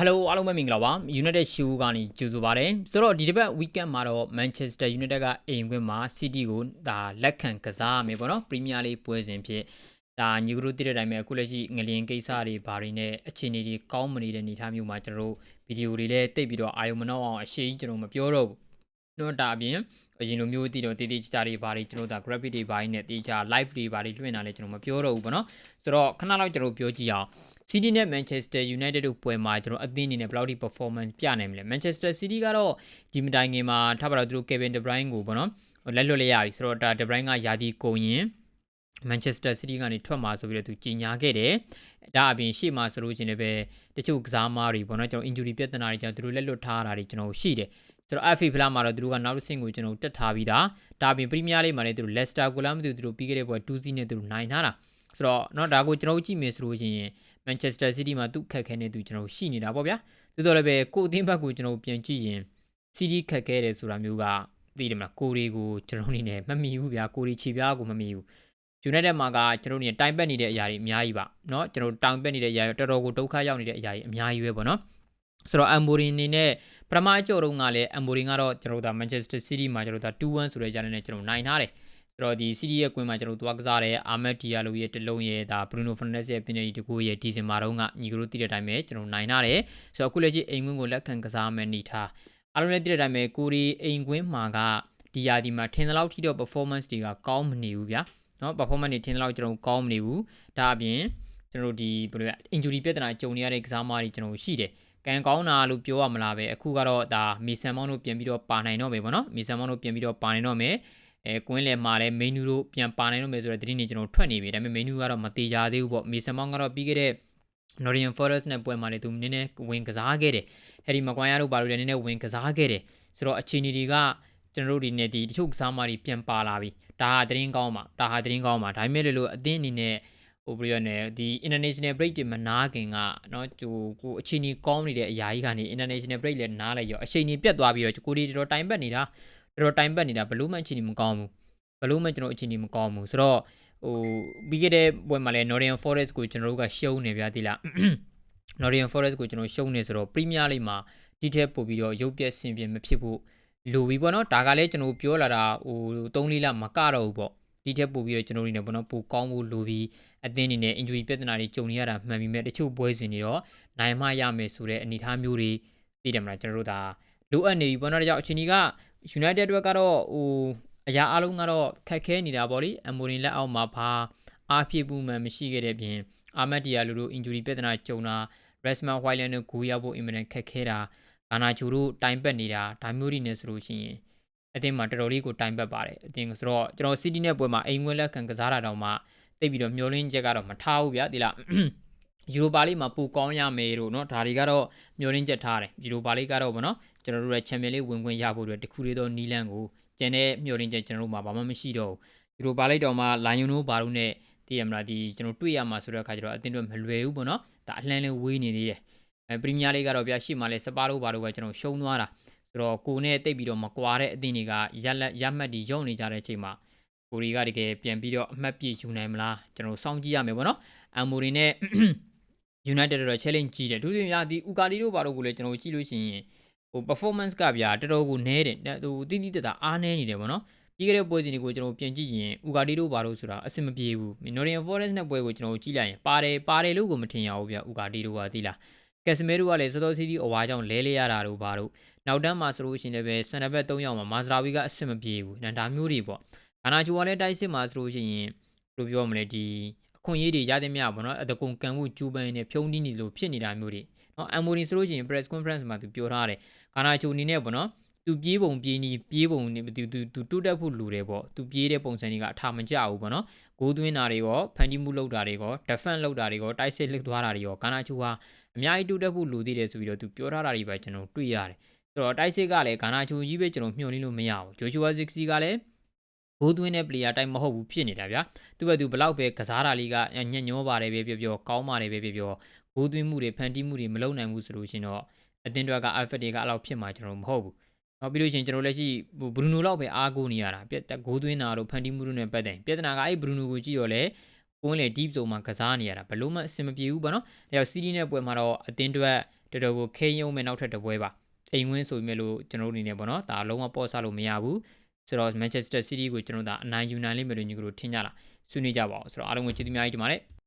Hello အားလုံးပဲမင်္ဂလာပါ United Show ကနေကြိုဆိုပါရစေဆိုတော့ဒီတစ်ပတ် weekend မှာတော့ Manchester United ကအိမ်ခွင်းမှာ City ကိုဒါလက်ခံကစားရမယ်ပေါ့နော် Premier League ပွဲစဉ်ဖြစ်ဒါညီကတို့တည်တဲ့အတိုင်းပဲအခုလက်ရှိငလျင်ကိစ္စတွေဘာတွေနဲ့အခြေအနေတွေကောင်းမနေတဲ့အနေအထားမျိုးမှာကျွန်တော်တို့ဗီဒီယိုတွေလည်းတိတ်ပြီးတော့အာယုံမနှောက်အောင်အရှိကြီးကျွန်တော်မပြောတော့ဘူးတော့ဒါအပြင်အရင်လိုမျိုးတည်တော့တည်တည်ချာတွေဘာတွေကျွန်တော်ဒါ graphic တွေဘာတွေနဲ့တည်ချာ live တွေဘာတွေလွှင့်တာလည်းကျွန်တော်မပြောတော့ဘူးပေါ့နော်ဆိုတော့ခဏလောက်ကျွန်တော်ပြောကြည့်အောင် City နဲ့ Manchester United တို့ပွဲမှာကျွန်တော်အသင်းအနေနဲ့ဘယ်လောက်ထိ performance ပြနိုင်မလဲ Manchester City ကတော့ဒီမတိုင်ခင်မှာထားပါတော့သူတို့ Kevin De Bruyne ကိုပေါ့နော်လက်လွတ်လိုက်ရပြီဆိုတော့ဒါ De Bruyne ကယာတီကုန်ရင် Manchester City ကနေထွက်မှာဆိုပြီးတော့သူကြီးညာခဲ့တယ်။ဒါအပြင်ရှေ့မှာဆိုလို့ချင်းလည်းပဲတချို့ကစားမားတွေပေါ့နော်ကျွန်တော် injury ပြဿနာတွေကြောင့်သူတို့လက်လွတ်ထားတာတွေကျွန်တော်ရှိတယ်။ဆိုတော့ FA ဖလားမှာတော့သူတို့ကနောက်တစ်ဆင့်ကိုကျွန်တော်တက်ထားပြီးသား။ဒါအပြင် Premier League မှာလည်းသူတို့ Leicester ကိုလာမသိဘူးသူတို့ပြီးခဲ့တဲ့ပွဲ2-0နဲ့သူတို့နိုင်ထားတာ။ဆိုတော့เนาะဒါကိုကျွန်တော်ကြည့်မယ်ဆိုလို့ရှိရင် Manchester City မှာသူ့ခက်ခဲနေသူကျွန်တော်ရှိနေတာပေါ့ဗျာ။သို့တော်လည်းပဲကိုအသင်းဘက်ကိုကျွန်တော်ပြန်ကြည့်ရင် City ခက်ခဲတယ်ဆိုတာမျိုးကသိတယ်မလားကိုတွေကိုကျွန်တော်အနေနဲ့မမီဘူးဗျာကိုရီချီပြားကိုမမီဘူး United မှာကကျွန်တော်တို့နေတိုင်ပက်နေတဲ့အရာတွေအများကြီးပါเนาะကျွန်တော်တိုင်ပက်နေတဲ့အရာတွေတော်တော်ကိုဒုက္ခရောက်နေတဲ့အရာတွေအများကြီးပဲပေါ့နော်ဆိုတော့ Amorin အနေနဲ့ပထမအကြော်တုန်းကလည်း Amorin ကတော့ကျွန်တော်တို့ဒါ Manchester City မှာကျွန်တော်တို့ဒါ2-1ဆိုတဲ့ဂျာနဲ့ကျွန်တော်နိုင်ထားတယ် ဆိုတော့ဒီ City ရဲ့ကွင်းမှာကျွန်တော်တို့သွားကစားတယ် Ahmed Diallo ရဲ့တလုံးရဲ့ဒါ Bruno Fernandes ရဲ့ penalty တကူရဲ့ဒီဇင်ဘာတုန်းကညီကတို့သိတဲ့အတိုင်းပဲကျွန်တော်နိုင်ထားတယ်ဆိုတော့အခုလက်ရှိအိမ်ကွင်းကိုလက်ခံကစားမယ်နေထားအားလုံးလည်းသိတဲ့အတိုင်းပဲကိုရီအိမ်ကွင်းမှာကဒီယာဒီမှာထင်သလောက်ထိတော့ performance တွေကကောင်းမနေဘူးဗျာเนาะ performance တွေထင်သလောက်ကျွန်တော်ကောင်းမနေဘူးဒါအပြင်ကျွန်တော်ဒီဘယ်လိုလဲ injury ပြဿနာကြုံနေရတဲ့ကစားမတွေကျွန်တော်ရှိတယ်ကံကောင်းတာလို့ပြောရမလားပဲအခုကတော့ဒါမီဆန်မောင်းတို့ပြန်ပြီးတော့ပါနိုင်တော့မယ်ပေါ့နော်မီဆန်မောင်းတို့ပြန်ပြီးတော့ပါနိုင်တော့မယ် အဲကွင်းလယ်မှာလည်း menu တို့ပြန်ပါနိုင်တော့မယ်ဆိုတဲ့သတင်းတွေကျွန်တော်ထွက်နေပြီဒါပေမဲ့ menu ကတော့မတေချာသေးဘူးပေါ့မီဆန်မောင်းကတော့ပြီးခဲ့တဲ့ Nottingham Forest နဲ့ပွဲမှာလည်းသူနည်းနည်းဝင်ကစားခဲ့တယ်။ဟယ်ရီမကွိုင်းယာတို့ဘာလို့လဲနည်းနည်းဝင်ကစားခဲ့တယ်။ဆိုတော့အခြေအနေတွေကကျွန်တော်တို့ဒီနေ့ဒီတချို့ကစားမတွေပြန်ပါလာပြီ။ဒါဟာသတင်းကောင်းပါ။ဒါဟာသတင်းကောင်းပါ။ဒါပေမဲ့လို့အသင်းအနေနဲ့ဟိုဘယ်လိုလဲဒီ international break တွေမနာခင်ကเนาะဟိုကိုအခြေအနေကောင်းနေတဲ့အရာကြီးကနေ international break လည်းနားလိုက်ရောအချိန်ကြီးပြတ်သွားပြီးတော့ကိုဒီတော်တော်တိုင်ပတ်နေတာ တော်တော်တိုင်ပတ်နေတာဘလို့မှအခြေအနေမကောင်းဘူးဘလို့မှကျွန်တော်အခြေအနေမကောင်းဘူးဆိုတော့ဟိုပြီးခဲ့တဲ့ပွဲမှာလည်း Nottingham Forest ကိုကျွန်တော်တို့ကရှုံးနေပြသေးလား Nottingham Forest ကိုကျွန်တော်ရှုံးနေဆိုတော့ Premier League မှာဒီထက်ပိုပြီးတော့ရုပ်ပြက်ဆင်ပြေမဖြစ်ဖို့လိုပြီပေါ့နော်ဒါကလည်းကျွန်တော်ပြောလာတာဟို3လေးလမကတော့ဘူးပေါ့ဒီထက်ပိုပြီးတော့ကျွန်တော်တို့နေပေါ့နော်ပိုကောင်းဖို့လိုပြီးအသင်းအနေနဲ့ injury ပြဿနာတွေကြုံနေရတာမှန်ပြီမဲ့တချို့ပွဲစဉ်တွေတော့နိုင်မှရမယ်ဆိုတဲ့အနေအထားမျိုးတွေသိတယ်မလားကျွန်တော်တို့ဒါလိုအပ်နေပြီပေါ့နော်ဒါကြောင့်အချိန်ကြီးက United အတွက်ကတော့ဟိုအရာအလုံးကတော့ခက်ခဲနေတာပေါ့လေအမိုရင်လက်အောက်မှာဘာအားဖြည့်မှုမှမရှိခဲ့တဲ့ပြင်အာမတ်ဒီယာလူတို့ injury ပြဿနာကြုံတာ Resman Whiteland နဲ့ဂူရဖို့အင်မတန်ခက်ခဲတာဂါနာချူတို့တိုင်ပတ်နေတာဒါမျိုးတွေနဲ့ဆိုလို့ရှိရင်အတင်းမှာတော်တော်လေးကိုတိုင်ပတ်ပါတယ်အတင်းဆိုတော့ကျွန်တော် City နဲ့ပွဲမှာအိမ်ဝင်လက်ခံကစားတာတောင်မှတိတ်ပြီးတော့မျောလင်းချက်ကတော့မထားဘူးဗျာဒီလား ယူရိုပါလိမှာပူကောင်းရမယ်လို့เนาะဒါတွေကတော့မျောလင်းချက်ထားတယ်ယူရိုပါလိကတော့ဗောနော်ကျွန်တော်တို့ရဲ့ချန်ပီယံလိဝင်ခွင့်ရဖို့အတွက်တခုလေးသောနီလန်ကိုကျန်တဲ့မျောလင်းချက်ကျွန်တော်တို့မှာဘာမှမရှိတော့ဘူးယူရိုပါလိတော့မှလိုင်ယွန်တို့ဘာလို့နဲ့တည်ရမလားဒီကျွန်တော်တွေ့ရမှာဆိုတဲ့အခါကျတော့အတင်းတော့မလွယ်ဘူးဗောနော်ဒါအလှမ်းလေးဝေးနေသေးတယ်အဲပရီးမီးယားလိကတော့ဗျာရှေ့မှာလဲစပါတို့ဘာတို့ကကျွန်တော်ရှုံးသွားတာဆိုတော့ကိုနဲ့တိတ်ပြီးတော့မကွာတဲ့အသင်းတွေကရလက်ရမှတ်ဒီရုံနေကြတဲ့အချိန်မှာကိုရီကတကယ်ပြန်ပြီးတော့အမှတ်ပြည့်ယူနိုင်မလားကျွန်တော်စောင့်ကြည့်ရမယ်ဗောနော်အမ်မိုရီနဲ့ United တော့ challenge ကြီးတယ်သူတို့များဒီဥကာလီတို့ဘာလို့ကိုလဲကျွန်တော်ကြည့်လို့ရှိရင်ဟို performance ကဗျာတော်တော်ကိုနည်းတယ်ဟိုတိတိတတအားနည်းနေတယ်ဗောနော်ပြီးခဲ့တဲ့ပွဲစဉ်တွေကိုကျွန်တော်ပြန်ကြည့်ရင်ဥကာလီတို့ဘာလို့ဆိုတာအဆင်မပြေဘူး Nottingham Forest နဲ့ပွဲကိုကျွန်တော်ကြည့်လိုက်ရင်ပါတယ်ပါတယ်လို့ကိုမထင်ရဘူးဗျာဥကာလီတို့ကသိလားကက်စမဲတို့ကလည်းစောစောစီးစီးအဝါကြောင့်လဲလဲရတာတို့ဘာလို့နောက်တန်းမှာဆိုလို့ရှိရင်လည်းစန်နဘက်၃ယောက်မှာမာစရာဝီကအဆင်မပြေဘူးဒါမျိုးတွေပေါ့ဂါနာချူကလည်းတိုက်စစ်မှာဆိုလို့ရှိရင်ဘယ်လိုပြောမလဲဒီ အခွင့်အရေးတွေရတဲ့မြပေါ့နော်အတကုံကန်မှုကျူပန်နေဖြုံးတီးနေလို့ဖြစ်နေတာမျိုးတွေနော်အမ်မိုနီဆိုလို့ရှိရင် press conference မှာသူပြောထားတယ်ဂါနာချူအနေနဲ့ပေါ့နော်သူပြေးပုံပြေးနီးပြေးပုံနေသူသူသူတိုးတက်ဖို့လိုတယ်ပေါ့သူပြေးတဲ့ပုံစံတွေကအထာမကျဘူးပေါ့နော်ဂိုးသွင်းတာတွေရောဖန်တီးမှုလုပ်တာတွေရော defense လုပ်တာတွေရောတိုက်စစ်လှုပ်သွားတာတွေရောဂါနာချူဟာအများကြီးတိုးတက်ဖို့လိုသေးတယ်ဆိုပြီးတော့သူပြောထားတာတွေပဲကျွန်တော်တွေ့ရတယ်ဆိုတော့တိုက်စစ်ကလည်းဂါနာချူကြီးပဲကျွန်တော်မျှော်လင့်လို့မရဘူးဂျိုရှူဝါစစ်စီကလည်း ဂိုးသွင်းတဲ့ player တိုင်းမဟုတ်ဘူးဖြစ်နေတာဗျာသူ့ဘက်သူဘလောက်ပဲကစားတာလေးကညံ့ညောပါတယ်ပဲပြောပြောကောင်းပါတယ်ပဲပြောပြောဂိုးသွင်းမှုတွေဖန်တီးမှုတွေမလုပ်နိုင်ဘူးဆိုလို့ရှင်တော့အတင်းတွက်က alpha တွေကအဲ့လောက်ဖြစ်မှာကျွန်တော်မဟုတ်ဘူးနောက်ပြီးလို့ရှိရင်ကျွန်တော်လက်ရှိဘရူနိုလောက်ပဲအားကိုးနေရတာပြက်ဂိုးသွင်းတာတို့ဖန်တီးမှုတို့နဲ့ပတ်သက်ပြဿနာကအဲ့ဘရူနိုကိုကြည့်တော့လေကိုင်းလေ deep zone မှာကစားနေရတာဘလို့မှအဆင်မပြေဘူးပေါ့နော်။အဲတော့ City နဲ့ပွဲမှာတော့အသင်းအတွက်တော်တော်ကိုခိန်းယုံမဲ့နောက်ထပ်တစ်ပွဲပါ။အိမ်ဝင်းဆိုပေမဲ့လို့ကျွန်တော်တို့အနေနဲ့ပေါ့နော်ဒါလုံးဝပေါ့ဆလို့မရဘူး။ ဆိုတော့ Manchester City ကိုကျွန်တော်တို့ဒါအနိုင်ယူနိုင်လိမ့်မယ်လို့ညီကတို့ထင်ကြလား။ဆွေးနွေးကြပါအောင်ဆိုတော့အားလုံးကိုကျေးဇူးများကြီးတင်ပါတယ်။